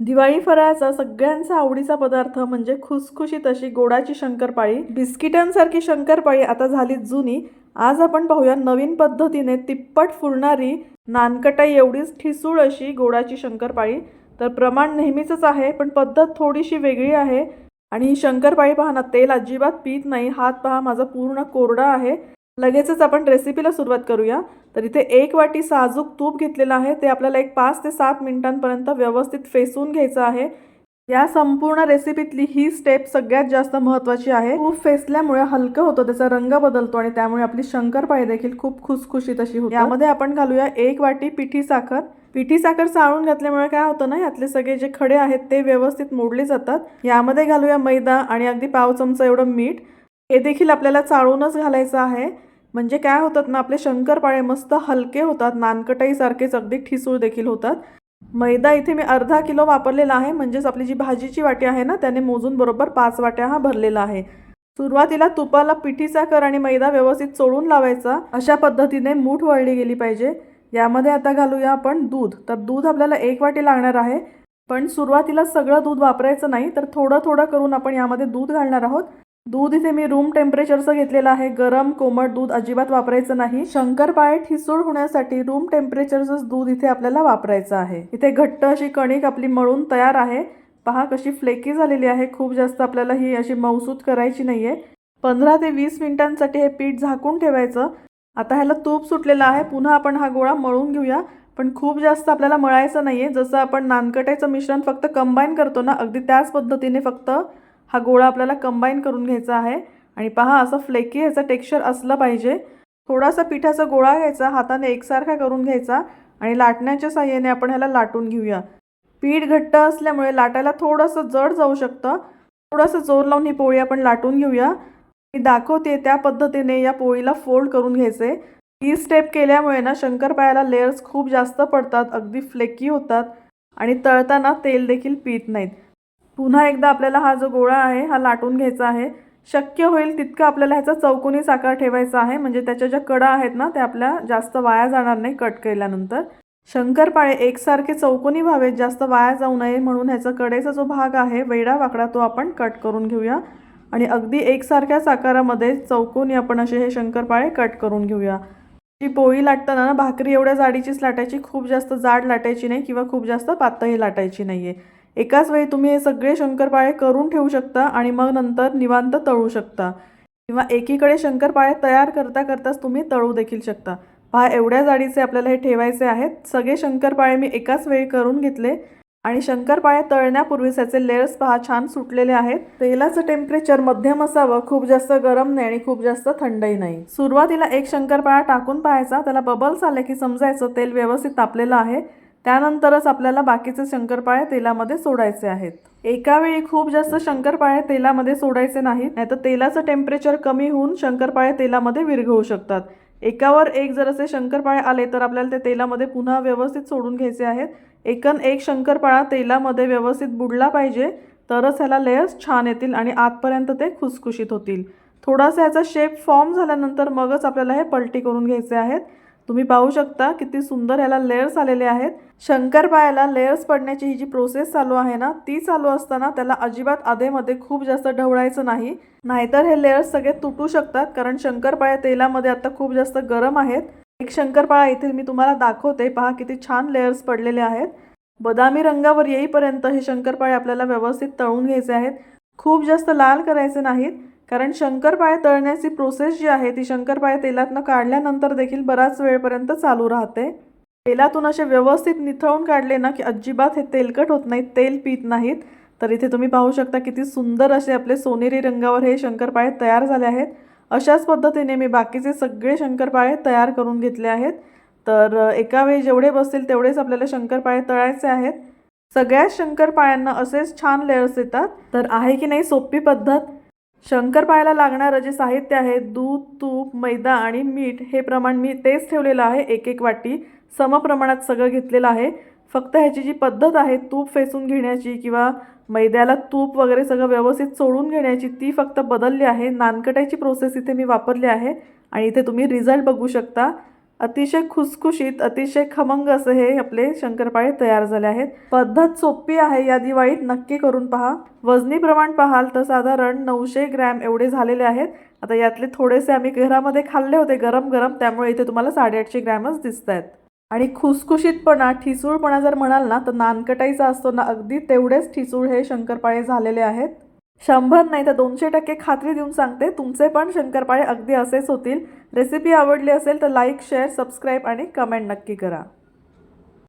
दिवाळी फराळाचा सगळ्यांचा आवडीचा पदार्थ म्हणजे खुसखुशीत अशी गोडाची शंकरपाळी बिस्किटांसारखी शंकरपाळी आता झाली जुनी. आज आपण पाहूया नवीन पद्धतीने तिप्पट फुलणारी नानकटाई एवढीच ठिसूळ अशी गोडाची शंकरपाळी. तर प्रमाण नेहमीचंच आहे पण पद्धत थोडीशी वेगळी आहे. आणि ही शंकरपाळी पहा ना तेल अजिबात पीत नाही. हात पहा माझा पूर्ण कोरडा आहे. लगेचच आपण रेसिपीला सुरुवात करूया. तर इथे एक वाटी साजूक तूप घेतलेलं आहे. ते आपल्याला एक पाच ते सात मिनिटांपर्यंत व्यवस्थित फेसून घ्यायचं आहे. या संपूर्ण रेसिपीतली ही स्टेप सगळ्यात जास्त महत्त्वाची आहे. तूप फेसल्यामुळे हलकं होतं त्याचा रंग बदलतो आणि त्यामुळे आपली शंकरपाळी देखील खूप खुसखुशीत अशी होते. यामध्ये आपण घालूया एक वाटी पिठी साखर. पिठी साखर चाळून घातल्यामुळे काय होतं ना यातले सगळे जे खडे आहेत ते व्यवस्थित मोडले जातात. यामध्ये घालूया मैदा आणि अगदी पाव चमचा एवढं मीठ. हे देखील आपल्याला चाळूनच घालायचं आहे. म्हणजे काय होतात ना आपले शंकरपाळे मस्त हलके होतात नानकटाईसारखेच अगदी ठिसूळ देखील होतात. मैदा इथे मी अर्धा किलो वापरलेला आहे म्हणजेच आपली जी भाजीची वाटी आहे ना त्याने मोजून बरोबर पाच वाट्या हा भरलेला आहे. सुरुवातीला तुपाला पिठीचा कर आणि मैदा व्यवस्थित चोळून लावायचा अशा पद्धतीने मूठ वळली गेली पाहिजे. यामध्ये आता घालूया आपण दूध. तर दूध आपल्याला एक वाटी लागणार आहे पण सुरुवातीला सगळं दूध वापरायचं नाही तर थोडं थोडं करून आपण यामध्ये दूध घालणार आहोत. दूध इथे मी रूम टेम्परेचरचं घेतलेलं आहे. गरम कोमट दूध अजिबात वापरायचं नाही. शंकरपाळे ठिसूळ होण्यासाठी रूम टेम्परेचरचंच दूध इथे आपल्याला वापरायचं आहे. इथे घट्ट अशी कणिक आपली मळून तयार आहे. पहा कशी फ्लेकी झालेली आहे. खूप जास्त आपल्याला ही अशी मौसूद करायची नाही आहे पंधरा ते वीस मिनिटांसाठी हे पीठ झाकून ठेवायचं. आता ह्याला तूप सुटलेलं आहे. पुन्हा आपण हा गोळा मळून घेऊया. पण खूप जास्त आपल्याला मळायचं नाही आहे जसं आपण नानकटाईचं मिश्रण फक्त कंबाईन करतो ना अगदी त्याच पद्धतीने फक्त हा गोळा आपल्याला कंबाईन करून घ्यायचा आहे. आणि पहा असं फ्लेकी ह्याचं टेक्स्चर असलं पाहिजे. थोडासा पिठाचा गोळा घ्यायचा हाताने एकसारखा करून घ्यायचा आणि लाटण्याच्या साह्याने आपण ह्याला लाटून घेऊया. पीठ घट्ट असल्यामुळे लाटायला थोडंसं जड जाऊ शकतं. थोडंसं जोर लावून ही पोळी आपण लाटून घेऊया. मी दाखवते त्या पद्धतीने या पोळीला फोल्ड करून घ्यायचे. ही स्टेप केल्यामुळे ना शंकरपाळ्याला लेयर्स खूप जास्त पडतात अगदी फ्लेकी होतात आणि तळताना तेल देखील पित नाहीत. पुन्हा एकदा आपल्याला हा जो गोळा आहे हा लाटून घ्यायचा आहे. शक्य होईल तितकं आपल्याला ह्याचा चौकोनी साकार ठेवायचा आहे. म्हणजे त्याच्या ज्या कडा आहेत ना त्या आपल्या जास्त वाया जाणार नाही कट केल्यानंतर. शंकरपाळे एकसारखे चौकोनी व्हावेत जास्त वाया जाऊ नये म्हणून ह्याचा कडेचा जो भाग आहे वेडा वाकडा तो आपण कट करून घेऊया. आणि अगदी एकसारख्या आकारामध्ये चौकोनी आपण असे हे शंकरपाळे कट करून घेऊया. ही पोळी लाटताना ना भाकरी एवढ्या जाडीचीच लाटायची खूप जास्त जाड लाटायची नाही किंवा खूप जास्त पातळी लाटायची नाहीये. एकाच वेळी तुम्ही हे सगळे शंकरपाळे करून ठेवू शकता आणि मग नंतर निवांत तळू शकता. किंवा एकीकडे शंकरपाळे तयार करता करताच तुम्ही तळू देखील शकता. पहा एवढ्या जाडीचे आपल्याला हे ठेवायचे आहेत. सगळे शंकरपाळे मी एकाच वेळी करून घेतले. आणि शंकरपाळे तळण्यापूर्वीच याचे लेअर्स पहा छान सुटलेले आहेत. तेलाचं टेम्परेचर मध्यम असावं. खूप जास्त गरम नाही आणि खूप जास्त थंडही नाही. सुरुवातीला एक शंकरपाळा टाकून पाहायचा. त्याला बबल्स आले की समजायचं. तेल व्यवस्थित तापलेलं आहे. त्यानंतरच आपल्याला बाकीचे शंकरपाळे तेलामध्ये सोडायचे आहेत. एका वेळी खूप जास्त शंकरपाळे तेलामध्ये सोडायचे नाहीत नाहीतर तेलाचं टेम्परेचर कमी होऊन शंकरपाळे तेलामध्ये विरघळू शकतात. एकावर एक जर असे शंकरपाळे आले तर आपल्याला ते तेलामध्ये पुन्हा व्यवस्थित सोडून घ्यायचे आहेत. एकन एक शंकरपाळा तेलामध्ये व्यवस्थित बुडला पाहिजे तरच ह्याला लेयर्स छान येतील आणि आतपर्यंत ते खुसखुशीत होतील. थोडासा ह्याचा शेप फॉर्म झाल्यानंतर मगच आपल्याला हे पलटी करून घ्यायचे आहेत. तुम्ही पाहू शकता किती सुंदर ह्याला लेयर्स आलेले आहेत. शंकरपाळ्याला लेयर्स पडण्याची ही जी प्रोसेस चालू आहे ना ती चालू असताना त्याला अजिबात आधेमध्ये खूप जास्त ढवळायचं नाही. नाहीतर हे लेयर्स सगळे तुटू शकतात कारण शंकरपाया तेलामध्ये आता खूप जास्त गरम आहेत. एक शंकरपाळा इथे मी तुम्हाला दाखवते पहा किती छान लेयर्स पडलेले आहेत. बदामी रंगावर येईपर्यंत हे शंकरपाळे आपल्याला व्यवस्थित तळून घ्यायचे आहेत. खूप जास्त लाल करायचे नाहीत. कारण शंकरपाळे तळण्याची प्रोसेस जी आहे ती शंकरपाळे तेलातनं काढल्यानंतर देखील बराच वेळपर्यंत चालू राहते. तेलातून असे व्यवस्थित निथळून काढले ना की अजिबात हे तेलकट होत नाहीत तेल पित नाहीत. तर इथे तुम्ही पाहू शकता किती सुंदर असे आपले सोनेरी रंगावर हे शंकरपाळे तयार झाले आहेत. अशाच पद्धतीने मी बाकीचे सगळे शंकरपाळे तयार करून घेतले आहेत. तर एका वेळी जेवढे बसतील तेवढेच आपल्याला शंकरपाळे तळायचे आहेत. सगळ्याच शंकरपाळ्यांना असेच छान लेअर्स येतात. तर आहे की नाही सोपी पद्धत? शंकरपाळ्याला लागणारं जे साहित्य आहे दूध तूप मैदा आणि मीठ हे प्रमाण मी तेच ठेवलेलं आहे एक एक वाटी. समप्रमाणात सगळं घेतलेलं आहे. फक्त ह्याची जी पद्धत आहे तूप फेसून घेण्याची किंवा मैद्याला तूप वगैरे सगळं व्यवस्थित सोडून घेण्याची ती फक्त बदलली आहे. नानकटाईची प्रोसेस इथे मी वापरली आहे आणि इथे तुम्ही रिझल्ट बघू शकता. अतिशय खुसखुशीत अतिशय खमंग असे हे आपले शंकरपाळे तयार झाले आहेत. पद्धत सोपी आहे या दिवाळीत नक्की करून पहा. वजनी प्रमाण पाहाल तर साधारण नऊशे ग्रॅम एवढे झालेले आहेत. आता यातले थोडेसे आम्ही घरामध्ये खाल्ले होते गरम गरम त्यामुळे इथे तुम्हाला साडेआठशे ग्रॅमच दिसत आहेत. आणि खुसखुशीतपणा ठिसूळपणा जर म्हणाल ना तर नानकटाईचा असतो ना अगदी तेवढेच ठिसूळ हे शंकरपाळे झालेले आहेत. शंभर नाही तर दोनशे टक्के खात्री देऊन सांगते. तुमचे पण शंकरपाळे अगदी असेच होतील. रेसिपी आवडली असेल तर लाईक शेअर सबस्क्राईब आणि कमेंट नक्की करा.